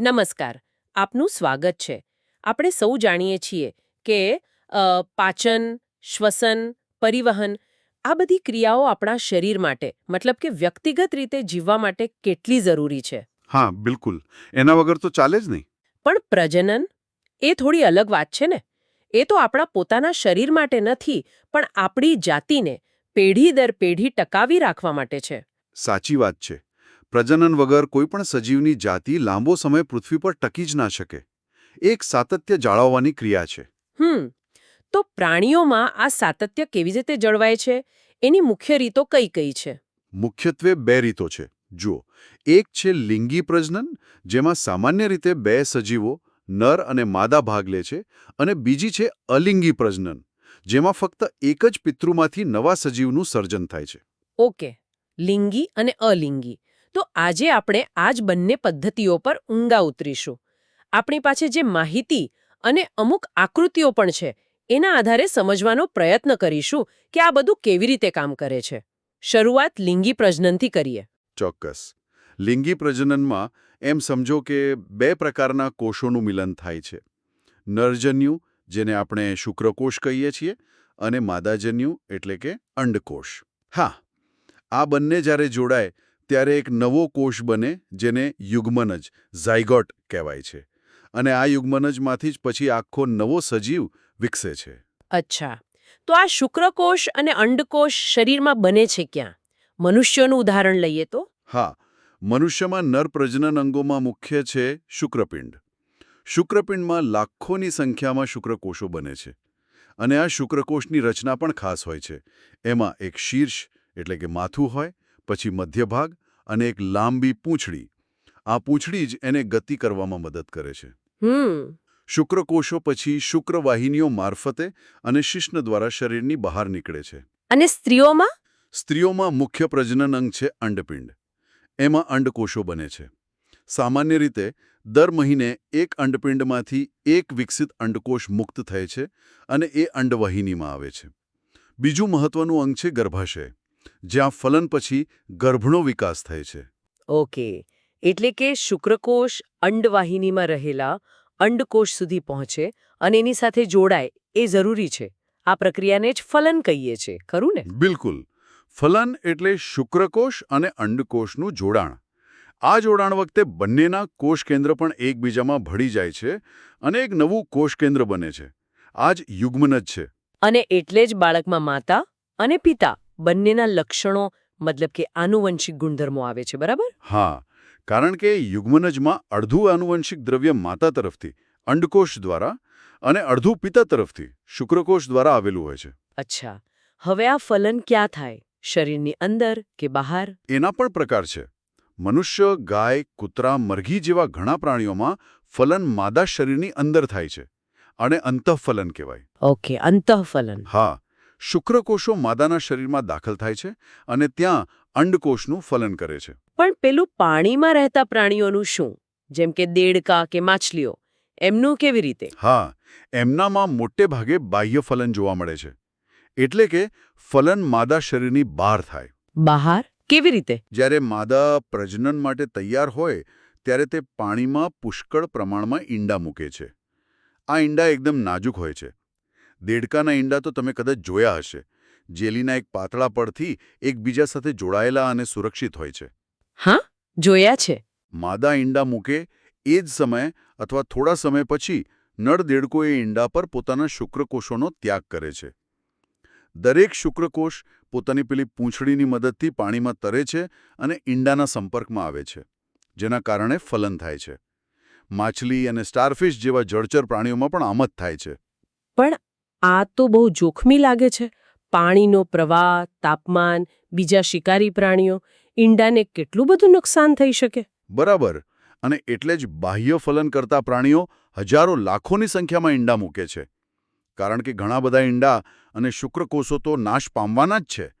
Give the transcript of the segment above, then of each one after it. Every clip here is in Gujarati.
નમસ્કાર આપનું સ્વાગત છે. આપણે સૌ જાણીએ છીએ કે પાચન શ્વસન પરિવહન આ બધી ક્રિયાઓ આપણા શરીર માટે મતલબ કે વ્યક્તિગત રીતે જીવવા માટે કેટલી જરૂરી છે. હા બિલકુલ. એના વગર તો ચાલે જ નહીં. પણ પ્રજનન એ થોડી અલગ વાત છે ને. એ તો આપણા પોતાના શરીર માટે નથી પણ આપણી જાતિને પેઢી દર પેઢી ટકાવી રાખવા માટે છે. સાચી વાત છે. પ્રજનન વગર કોઈપણ સજીવની જાતિ લાંબો સમય પૃથ્વી પર ટકી જ ના શકે. એક સાતત્ય જાળવવાની ક્રિયા છે. હમ તો પ્રાણીઓમાં આ સાતત્ય કેવી રીતે જળવાય છે? એની મુખ્ય રીતો કઈ કઈ છે? મુખ્યત્વે બે રીતો છે. જુઓ એક છે લિંગી પ્રજનન જેમાં સામાન્ય રીતે બે સજીવો નર અને માદા ભાગ લે છે અને બીજી છે અલિંગી પ્રજનન જેમાં ફક્ત એક જ પિતૃમાંથી નવા સજીવનું સર્જન થાય છે. ઓકે લિંગી અને અલિંગી. તો આજે આપણે આ જ બંને પદ્ધતિઓ પર ઊંડા ઉતરીશું. આપણી પાસે જે માહિતી અને અમુક આકૃતિઓ પણ છે, એના આધારે સમજવાનો પ્રયત્ન કરીશું કે આ બધું કેવી રીતે કામ કરે છે. શરૂઆત લિંગી પ્રજનનથી કરીએ. ચોક્કસ. લિંગી પ્રજનનમાં એમ સમજો કે બે પ્રકારના કોષોનું મિલન થાય છે. નરજન્યુ, જેને આપણે શુક્રકોષ કહીએ છીએ, અને માદાજન્યુ, એટલે કે અંડકોષ. હા, આ બંને જ્યારે જોડાય ત્યારે એક નવો કોષ બને જેને યુગ્મનજ ઝાયગોટ કહેવાય છે. અને આ યુગ્મનજમાંથી જ પછી આખો નવો સજીવ વિકસે છે. અચ્છા. તો આ શુક્રકોષ અને અંડકોષ શરીરમાં બને છે ક્યાં? મનુષ્યનું ઉદાહરણ લઈએ તો? હા. મનુષ્યમાં નર પ્રજનન અંગોમાં મુખ્ય છે શુક્રપિંડ. શુક્રપિંડમાં લાખોની સંખ્યામાં શુક્રકોષો બને છે. અને આ શુક્રકોષની રચના પણ ખાસ હોય છે. એમાં એક શીર્ષ એટલે કે માથું હોય પછી મધ્યભાગ અને એક લાંબી પૂંછડી. આ પૂંછડી જ એને ગતિ કરવામાં મદદ કરે છે. શુક્રકોષો પછી શુક્રવાહિનીઓ મારફતે અને શિશ્ન દ્વારા શરીરની બહાર નીકળે છે. અને સ્ત્રીઓમાં? સ્ત્રીઓમાં મુખ્ય પ્રજનન અંગ છે અંડપિંડ. એમાં અંડકોષો બને છે. સામાન્ય રીતે દર મહિને એક અંડપિંડમાંથી એક વિકસિત અંડકોષ મુક્ત થાય છે અને એ અંડવાહિનીમાં આવે છે. બીજું મહત્વનું અંગ છે ગર્ભાશય. જ્યાં ફલન પછી ગર્ભનો વિકાસ થાય છે. ઓકે. એટલે કે શુક્રકોષ અંડવાહિનીમાં રહેલા અંડકોષ સુધી પહોંચે અને એની સાથે જોડાય એ જરૂરી છે. આ પ્રક્રિયાને જ ફલન કહીએ છે ખરું ને? બિલકુલ. ફલન એટલે શુક્રકોષ અને અંડકોષનું જોડાણ. આ જોડાણ વખતે બંનેના કોષ કેન્દ્ર પણ એકબીજામાં ભળી જાય છે અને એક નવું કોષ કેન્દ્ર બને છે. આ જ યુગ્મનજ છે. અને એટલે જ બાળકમાં માતા અને પિતા. બંનેના લક્ષણો મતલબ કે આનુવંશિક ગુણધર્મો આવે છે બરાબર? હા કારણ કે યુગ્મનજમાં અડધું આનુવંશિક દ્રવ્ય માતા તરફથી અંડકોષ દ્વારા અને અડધું પિતા તરફથી શુક્રકોષ દ્વારા આવેલું હોય છે. અચ્છા. હવે આ ફલન ક્યાં થાય? શરીરની અંદર કે બહાર? એના પણ પ્રકાર છે. મનુષ્ય ગાય કૂતરા મરઘી જેવા ઘણા પ્રાણીઓમાં ફલન માદા શરીરની અંદર થાય છે. અને અંતઃફલન કહેવાય. ઓકે અંતઃફલન. હા. શુક્રકોષો માદાના શરીરમાં દાખલ થાય છે અને ત્યાં અંડકોષનું ફલન કરે છે. પણ પેલું પાણીમાં રહેતા પ્રાણીઓનું શું? જેમ કે દેડકા કે માછલીઓ એમનું કેવી રીતે? હા એમનામાં મોટે ભાગે બાહ્ય ફલન જોવા મળે છે. એટલે કે ફલન માદા શરીરની બહાર થાય. બહાર? કેવી રીતે? જ્યારે માદા પ્રજનન માટે તૈયાર હોય ત્યારે તે પાણીમાં પુષ્કળ પ્રમાણમાં ઈંડા મૂકે છે. આ ઈંડા એકદમ નાજુક હોય છે. દેડકાના ઈંડા તો તમે કદાચ જોયા હશે. જેલીના એક પાતળા પડથી એકબીજા સાથે જોડાયેલા અને સુરક્ષિત હોય છે. હા? જોયા છે. માદા ઈંડા મૂકે એ જ સમયે અથવા થોડા સમય પછી નર દેડકો એ ઈંડા પર પોતાના શુક્રકોષોનો ત્યાગ કરે છે. દરેક શુક્રકોષ પોતાની પેલી પૂંછડીની મદદથી પાણીમાં તરે છે અને ઈંડાના સંપર્કમાં આવે છે જેના કારણે ફલન થાય છે. માછલી અને સ્ટારફિશ જેવા જળચર પ્રાણીઓમાં પણ આમ જ થાય છે. પણ આ તો બહુ જોખમી લાગે છે. પાણીનો પ્રવાહ તાપમાન બીજા શિકારી પ્રાણીઓ ઈંડાને કેટલું બધું નુકસાન થઈ શકે? બરાબર. અને એટલે જ બાહ્ય ફલન કરતા પ્રાણીઓ હજારો લાખોની સંખ્યામાં ઈંડા મૂકે છે. કારણ કે ઘણા બધા ઈંડા અને શુક્રકોષો તો નાશ પામવાના જ છે.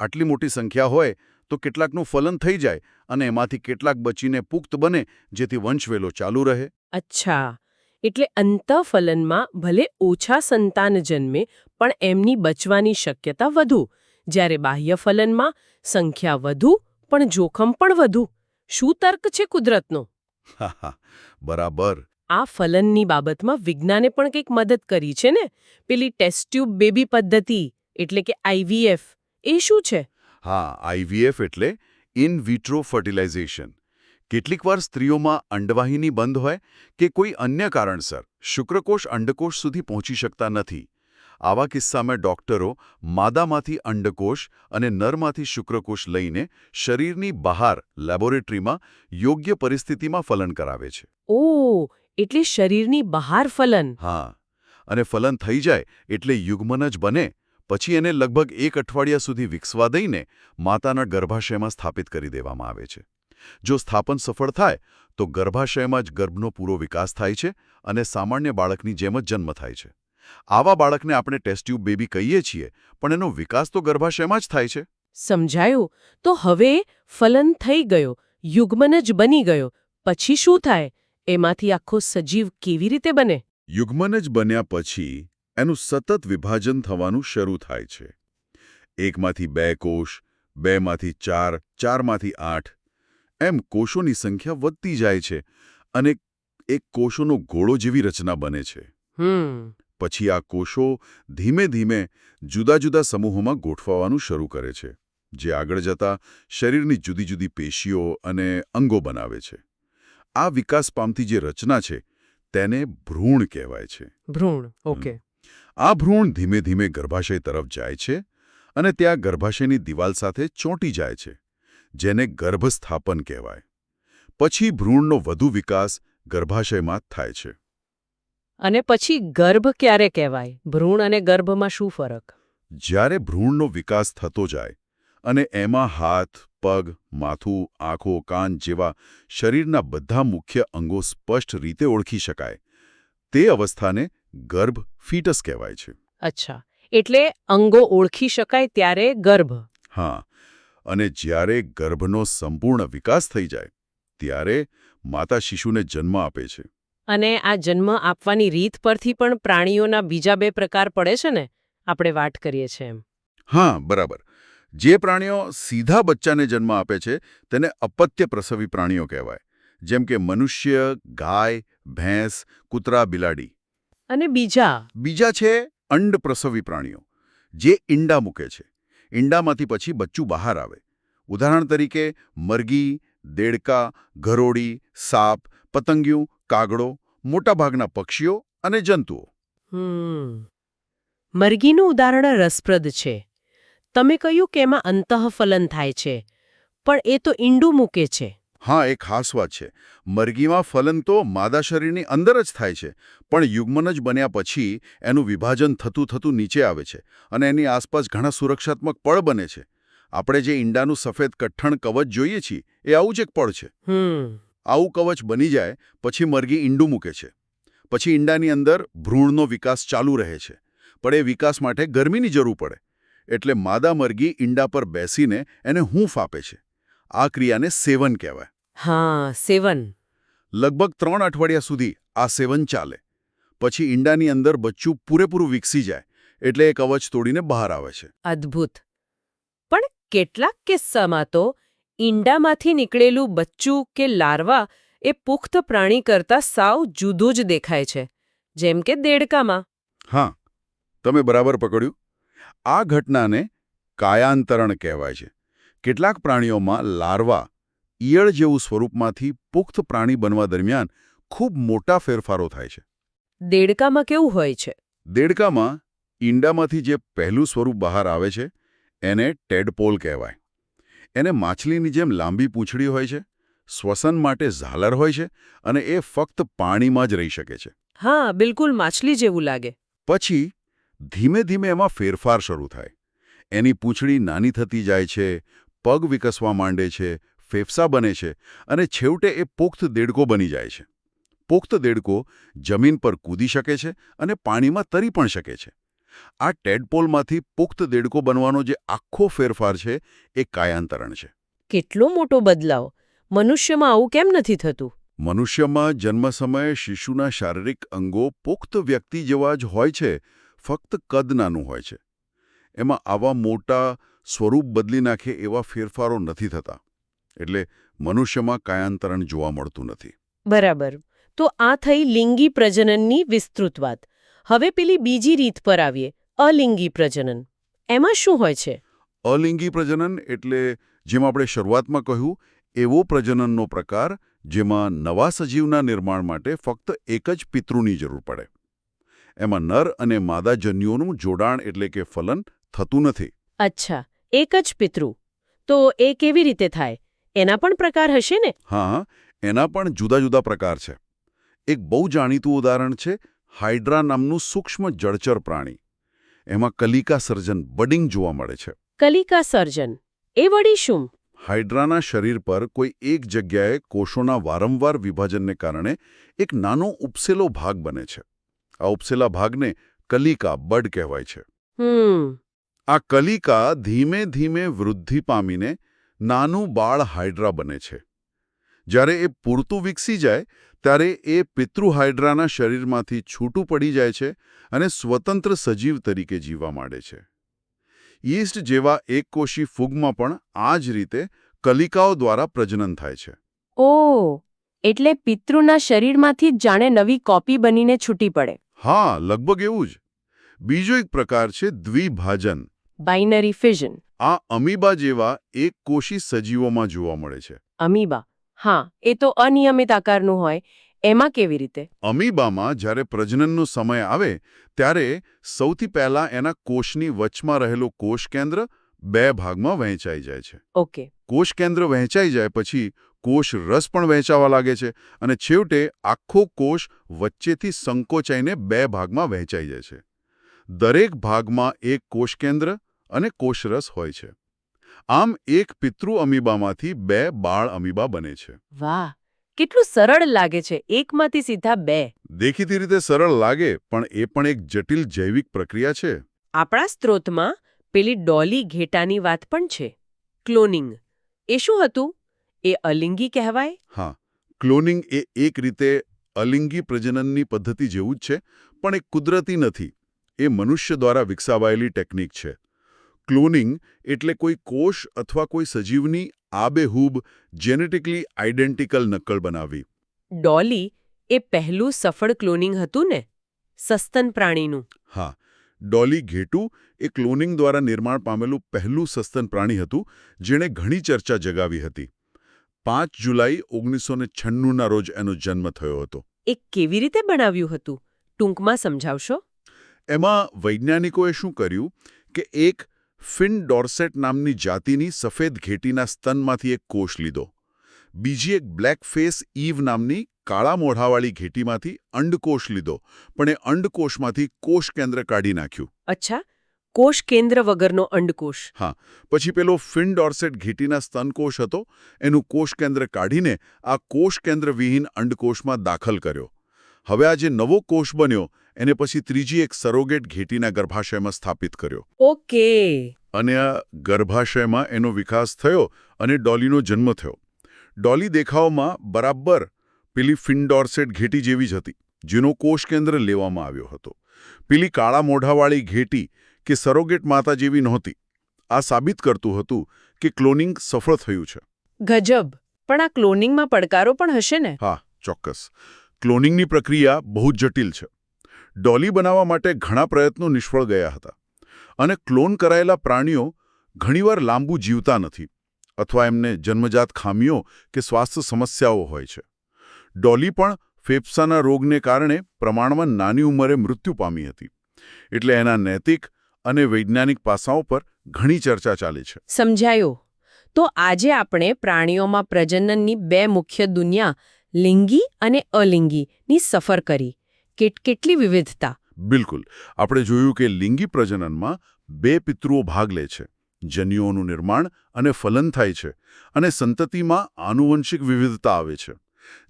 આટલી મોટી સંખ્યા હોય તો કેટલાકનું ફલન થઈ જાય અને એમાંથી કેટલાક બચીને પુખ્ત બને જેથી વંશવેલો ચાલુ રહે. અચ્છા. એટલે અંતઃફલનમાં ભલે ઓછા સંતાન જન્મે પણ એમની બચવાની શક્યતા વધુ. જ્યારે બાહ્ય ફલનમાં સંખ્યા વધુ પણ જોખમ પણ વધુ. શું તર્ક છે કુદરતનો? બરાબર. આ ફલનની બાબતમાં વિજ્ઞાને પણ કંઈક મદદ કરી છે ને? પેલી ટેસ્ટ્યુબ બેબી પદ્ધતિ એટલે કે આઈવીએફ એ શું છે? હા આઈવીએફ એટલે ઇન વિટ્રો ફર્ટિલાઇઝેશન. કેટલીકવાર સ્ત્રીઓમાં અંડવાહિની બંધ હોય કે કોઈ અન્ય કારણસર શુક્રકોષ અંડકોષ સુધી પહોંચી શકતા નથી. આવા કિસ્સામાં ડોક્ટરો માદામાંથી અંડકોષ અને નરમાંથી શુક્રકોષ લઈને શરીરની બહાર લેબોરેટરીમાં યોગ્ય પરિસ્થિતિમાં ફલન કરાવે છે. ઓ એટલે શરીરની બહાર ફલન. હા અને ફલન થઈ જાય એટલે યુગ્મન જ બને પછી એને લગભગ એક અઠવાડિયા સુધી વિકસવા દઈને માતાના ગર્ભાશયમાં સ્થાપિત કરી દેવામાં આવે છે. જો સ્થાપન સફળ થાય તો ગર્ભાશયમાં જ ગર્ભનો પૂરો વિકાસ થાય છે અને સામાન્ય બાળકની જેમ જ જન્મ થાય છે. આવા બાળકને આપણે ટેસ્ટ્યુબ બેબી કહીએ છીએ પણ એનો વિકાસ તો ગર્ભાશયમાં જ થાય છે. સમજાયું? તો હવે ફલન થઈ ગયો યુગ્મન જ બની ગયો પછી શું થાય? એમાંથી આખો સજીવ કેવી રીતે બને? યુગ્મન જ બન્યા પછી એનું સતત વિભાજન થવાનું શરૂ થાય છે. એકમાંથી બે કોષ બેમાંથી ચાર ચારમાંથી આઠ એમ કોષોની સંખ્યા વધતી જાય છે અને એક કોષોનો ઘોડો જેવી રચના બને છે. પછી આ કોષો ધીમે ધીમે જુદા જુદા સમૂહોમાં ગોઠવાવાનું શરૂ કરે છે જે આગળ જતા શરીરની જુદી જુદી પેશીઓ અને અંગો બનાવે છે. આ વિકાસ પામતી જે રચના છે તેને ભ્રૂણ કહેવાય છે. ભ્રૂણ ઓકે. આ ભ્રૂણ ધીમે ધીમે ગર્ભાશય તરફ જાય છે અને ત્યાં ગર્ભાશયની દિવાલ સાથે ચોંટી જાય છે. જેને ગર્ભસ્થાપન કહેવાય. પછી ભ્રૂણનો વધુ વિકાસ ગર્ભાશયમાં થાય છે. અને પછી ગર્ભ ક્યારે કહેવાય? ભ્રૂણ અને ગર્ભમાં શું ફરક? જ્યારે ભ્રૂણનો વિકાસ થતો જાય અને એમાં હાથ પગ માથું આંખો કાન જેવા શરીરના બધા મુખ્ય અંગો સ્પષ્ટ રીતે ઓળખી શકાય તે અવસ્થાને ગર્ભ ફીટસ કહેવાય છે. અચ્છા. એટલે અંગો ઓળખી શકાય ત્યારે ગર્ભ. હા. અને જ્યારે ગર્ભનો સંપૂર્ણ વિકાસ થઈ જાય ત્યારે માતા શિશુને જન્મ આપે છે. અને આ જન્મ આપવાની રીત પરથી પણ પ્રાણીઓના બીજા બે પ્રકાર પડે છે ને? આપણે વાત કરીએ છીએ એમ. હા બરાબર. જે પ્રાણીઓ સીધા બચ્ચાને જન્મ આપે છે તેને અપત્ય પ્રસવી પ્રાણીઓ કહેવાય. જેમ કે મનુષ્ય ગાય ભેંસ કૂતરા બિલાડી. અને બીજા? બીજા છે અંડ પ્રસવી પ્રાણીઓ જે ઈંડા મૂકે છે. ઈંડામાંથી પછી બચ્ચું બહાર આવે. ઉદાહરણ તરીકે, મરઘી, દેડકા, ઘરોડી, સાપ, પતંગિયું, કાગડો, મોટાભાગના પક્ષીઓ અને જંતુઓ. મરઘીનું ઉદાહરણ રસપ્રદ છે. તમે કહ્યું કે એમાં અંતઃફલન થાય છે, પણ એ તો ઈંડું મૂકે છે. હા એ ખાસ વાત છે. મરઘીમાં ફલન તો માદા શરીરની અંદર જ થાય છે પણ યુગ્મન જ બન્યા પછી એનું વિભાજન થતું થતું નીચે આવે છે અને એની આસપાસ ઘણા સુરક્ષાત્મક પળ બને છે. આપણે જે ઈંડાનું સફેદ કઠ્ઠણ કવચ જોઈએ છીએ એ આવું જ એક પળ છે. આવું કવચ બની જાય પછી મરઘી ઈંડું મૂકે છે. પછી ઈંડાની અંદર ભ્રૂણનો વિકાસ ચાલુ રહે છે પણ એ વિકાસ માટે ગરમીની જરૂર પડે. એટલે માદા મરઘી ઈંડા પર બેસીને એને હૂંફ આપે છે. આ ક્રિયાને સેવન કહેવાય. હા સેવન. લગભગ ત્રણ અઠવાડિયા સુધી આ સેવન ચાલે. પછી ઈંડાની અંદર બચ્ચું પૂરેપૂરું વિકસી જાય એટલે એ કવચ તોડીને બહાર આવે છે. અદ્ભુત. પણ કેટલાક કિસ્સામાં તો ઈંડામાંથી નીકળેલું બચ્ચું કે લાર્વા એ પુખ્ત પ્રાણી કરતાં સાવ જુદું જ દેખાય છે જેમ કે દેડકામાં. હા તમે બરાબર પકડ્યું. આ ઘટનાને કાયાંતરણ કહેવાય છે. કેટલાક પ્રાણીઓમાં લાર્વા ઈયળ જેવું સ્વરૂપમાંથી પુખ્ત પ્રાણી બનવા દરમિયાન ખૂબ મોટા ફેરફારો થાય છે. દેડકામાં કેવું હોય છે? દેડકામાં ઈંડામાંથી જે પહેલું સ્વરૂપ બહાર આવે છે એને ટેડપોલ કહેવાય. એને માછલીની જેમ લાંબી પૂંછડી હોય છે શ્વસન માટે ઝાલર હોય છે અને એ ફક્ત પાણીમાં જ રહી શકે છે. હા બિલકુલ માછલી જેવું લાગે. પછી ધીમે ધીમે એમાં ફેરફાર શરૂ થાય. એની પૂંછડી નાની થતી જાય છે પગ વિકસવા માંડે છે ફેફસા બને છે અને છેવટે એ પોખ્ત દેડકો બની જાય છે. પોખ્ત દેડકો જમીન પર કૂદી શકે છે અને પાણીમાં તરી પણ શકે છે. આ ટેડપોલમાંથી પુખ્ત દેડકો બનવાનો જે આખો ફેરફાર છે એ કાયાંતરણ છે. કેટલો મોટો બદલાવ. મનુષ્યમાં આવું કેમ નથી થતું? મનુષ્યમાં જન્મ સમયે શિશુના શારીરિક અંગો પુખ્ત વ્યક્તિ જેવા જ હોય છે ફક્ત કદ નાનું હોય છે. એમાં આવા મોટા સ્વરૂપ બદલી નાખે એવા ફેરફારો નથી થતા. એટલે મનુષ્યમાં કાયાંતરણ જોવા મળતું નથી. બરાબર. તો આ થઈ લિંગી પ્રજનનની વિસ્તૃત વાત. હવે પેલી બીજી રીત પર આવીએ. અલિંગી પ્રજનન. એમાં શું હોય છે? અલિંગી પ્રજનન એટલે જેમ આપણે શરૂઆતમાં કહ્યું એવો પ્રજનનનો પ્રકાર જેમાં નવા સજીવના નિર્માણ માટે ફક્ત એક જ પિતૃની જરૂર પડે. એમાં નર અને માદા જન્યુઓનું જોડાણ એટલે કે ફલન થતું નથી. અચ્છા. એક જ પિતૃ. તો એ કેવી રીતે થાય? એના પણ પ્રકાર હશે ને? હા એના પણ જુદા જુદા પ્રકાર છે. એક બહુ જાણીતું ઉદાહરણ છે હાઇડ્રા નામનું સૂક્ષ્મ જળચર પ્રાણી. એમાં કલિકા સર્જન બડિંગ જોવા મળે છે. કલિકા સર્જન. એ વળી શું? હાઇડ્રાના શરીર પર કોઈ એક જગ્યાએ કોષોના વારંવાર વિભાજનને કારણે એક નાનો ઉપસેલો ભાગ બને છે. આ ઉપસેલા ભાગને કલિકા બડ કહેવાય છે. આ કલિકા ધીમે ધીમે વૃદ્ધિ પામીને નાનું બાળ હાઇડ્રા બને છે. જ્યારે એ પૂરતું વિકસી જાય ત્યારે એ પિતૃ હાઇડ્રાના શરીરમાંથી છૂટું પડી જાય છે અને સ્વતંત્ર સજીવ તરીકે જીવવા માંડે છે. યીસ્ટ જેવા એકકોશી ફૂગમાં પણ આ જ રીતે કલિકાઓ દ્વારા પ્રજનન થાય છે. ઓ એટલે પિતૃના શરીરમાંથી જ જાણે નવી કોપી બનીને છૂટી પડે. હા લગભગ એવું જ. બીજો એક પ્રકાર છે દ્વિભાજન. બાઇનરી ફિઝન. આ અમીબા જેવા એક કોષી સજીવોમાં જોવા મળે છે. અમીબા. હા એ તો અનિયમિત આકારનું હોય. એમાં કેવી રીતે? અમીબામાં જ્યારે પ્રજનનનો સમય આવે ત્યારે સૌથી પહેલા એના કોષની વચમાં રહેલો કોષ કેન્દ્ર બે ભાગમાં વહેંચાઈ જાય છે. ઓકે. કોષ કેન્દ્ર વહેંચાઈ જાય પછી કોષ રસ પણ વહેંચાવા લાગે છે અને છેવટે આખો કોષ વચ્ચેથી સંકોચાઈને બે ભાગમાં વહેંચાઈ જાય છે. દરેક ભાગમાં એક કોષ કેન્દ્ર અને કોષરસ હોય છે. આમ એક પિતૃ અમીબામાંથી બે બાળ અમીબા બને છે. વાહ કેટલું સરળ લાગે છે એકમાંથી સીધા બે. દેખીતી રીતે સરળ લાગે પણ એ પણ એક જટિલ જૈવિક પ્રક્રિયા છે. આપણા સ્ત્રોતમાં પેલી ડોલી ઘેટાની વાત પણ છે. ક્લોનિંગ. એ શું હતું? એ અલિંગી કહેવાય? હા ક્લોનિંગ એ એક રીતે અલિંગી પ્રજનનની પદ્ધતિ જેવું જ છે પણ એ કુદરતી નથી. એ મનુષ્ય દ્વારા વિકસાવાયેલી ટેકનિક છે. ક્લોનિંગ એટલે કોઈ કોષ અથવા કોઈ સજીવની આબેહૂબ જેનેટિકલી આઇડેન્ટિકલ નકલ બનાવવી. ડોલી એ પહેલું સફળ ક્લોનિંગ હતું ને સસ્તન પ્રાણીનું. હા ડોલી ઘેટુ એ ક્લોનિંગ દ્વારા નિર્માણ પામેલું પહેલું સસ્તન પ્રાણી હતું જેણે ઘણી ચર્ચા જગાવી હતી. પાંચ જુલાઈ ઓગણીસો છન્નુંના રોજ એનો જન્મ થયો હતો. એ કેવી રીતે બનાવ્યું હતું? ટૂંકમાં સમજાવશો? એમાં વૈજ્ઞાનિકોએ શું કર્યું કે એક ફિન ડોર્સેટ નામની જાતિની સફેદ ઘેટીના સ્તનમાંથી એક કોષ લીધો. બીજી એક બ્લેક ફેસ ઈવ નામની કાળા મોઢાવાળી ઘેટીમાંથી અંડકોષ લીધો પણ એ અંડકોષમાંથી કોષ કેન્દ્ર કાઢી નાખ્યું. અચ્છા કોષ કેન્દ્ર વગરનો અંડકોષ હા પછી પેલો ફિન ડોર્સેટ ઘેટીના સ્તનકોષ હતો એનું કોષ કેન્દ્ર કાઢીને આ કોષ કેન્દ્ર વિહીન અંડકોષમાં દાખલ કર્યો. હવે આ જે નવો કોષ બન્યો એને પછી ત્રીજી એક સરોગેટ ઘેટીના ગર્ભાશયમાં સ્થાપિત કર્યો. ઓકે. અને આ ગર્ભાશયમાં એનો વિકાસ થયો અને ડોલીનો જન્મ થયો. ડોલી દેખાવમાં બરાબર પેલી ફિન્ડોર્સેટ ઘેટી જેવી જ હતી જેનો કોષ કેન્દ્ર લેવામાં આવ્યો હતો. પેલી કાળા મોઢાવાળી ઘેટી કે સરોગેટ માતા જેવી નહોતી. આ સાબિત કરતું હતું કે ક્લોનિંગ સફળ થયું છે. ગજબ. પણ આ ક્લોનિંગમાં પડકારો પણ હશે ને? હા ચોક્કસ. ક્લોનિંગની પ્રક્રિયા બહુ જ જટિલ છે. ડોલી બનાવવા માટે ઘણા પ્રયત્નો નિષ્ફળ ગયા હતા અને ક્લોન કરાયેલા પ્રાણીઓ ઘણીવાર લાંબુ જીવતા નથી અથવા એમને જન્મજાત ખામીઓ કે સ્વાસ્થ્ય સમસ્યાઓ હોય છે. ડોલી પણ ફેફસાના રોગને કારણે પ્રમાણમાં નાની ઉંમરે મૃત્યુ પામી હતી એટલે એના નૈતિક અને વૈજ્ઞાનિક પાસાઓ પર ઘણી ચર્ચા ચાલે છે. સમજાયો. તો આજે આપણે પ્રાણીઓમાં પ્રજનનની બે મુખ્ય દુનિયા લિંગી અને અલિંગીની સફર કરી. કેટલી વિવિધતા? બિલકુલ. આપણે જોયું કે લિંગી પ્રજનનમાં બે પિતૃઓ ભાગ લે છે. જન્યુઓનું નિર્માણ અને ફલન થાય છે અને સંતતિમાં આનુવંશિક વિવિધતા આવે છે.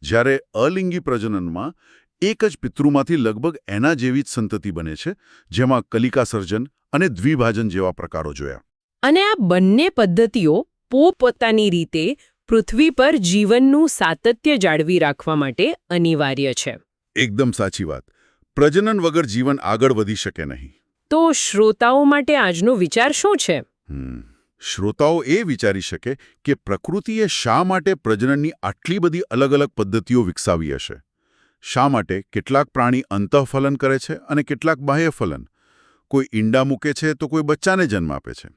જ્યારે અલિંગી પ્રજનનમાં એક જ પિતૃમાંથી લગભગ એના જેવી જ સંતતિ બને છે જેમાં કલિકા સર્જન અને દ્વિભાજન જેવા પ્રકારો જોયા. અને આ બંને પદ્ધતિઓ પોતપોતાની રીતે પૃથ્વી પર જીવનનું સાતત્ય જાળવી રાખવા માટે અનિવાર્ય છે. એકદમ સાચી વાત. પ્રજનન વગર જીવન આગળ વધી શકે નહીં. તો શ્રોતાઓ માટે આજનો વિચાર શું છે? શ્રોતાઓ એ વિચારી શકે કે પ્રકૃતિએ શા માટે પ્રજનનની આટલી બધી અલગ અલગ પદ્ધતિઓ વિકસાવી હશે? શા માટે કેટલાક પ્રાણી અંતઃફલન કરે છે અને કેટલાક બાહ્યફલન? કોઈ ઈંડા મૂકે છે તો કોઈ બચ્ચાને જન્મ આપે છે.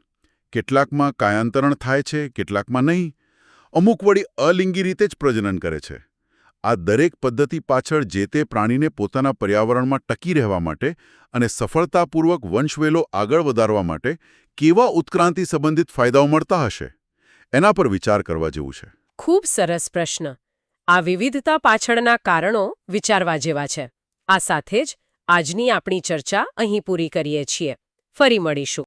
કેટલાકમાં કાયાંતરણ થાય છે કેટલાકમાં નહીં. અમુક વળી અલિંગી રીતે જ પ્રજનન કરે છે. આ દરેક પદ્ધતિ પાછળ જે તે પ્રાણીને પોતાના પર્યાવરણમાં ટકી રહેવા માટે અને સફળતાપૂર્વક વંશવેલો આગળ વધારવા માટે કેવા ઉત્ક્રાંતિ સંબંધિત ફાયદાઓ મળતા હશે? એના પર વિચાર કરવા જેવું છે. ખૂબ સરસ પ્રશ્ન. આ વિવિધતા પાછળના કારણો વિચારવા જેવા છે. આ સાથે જ આજની આપણી ચર્ચા અહીં પૂરી કરીએ છીએ. ફરી મળીશું.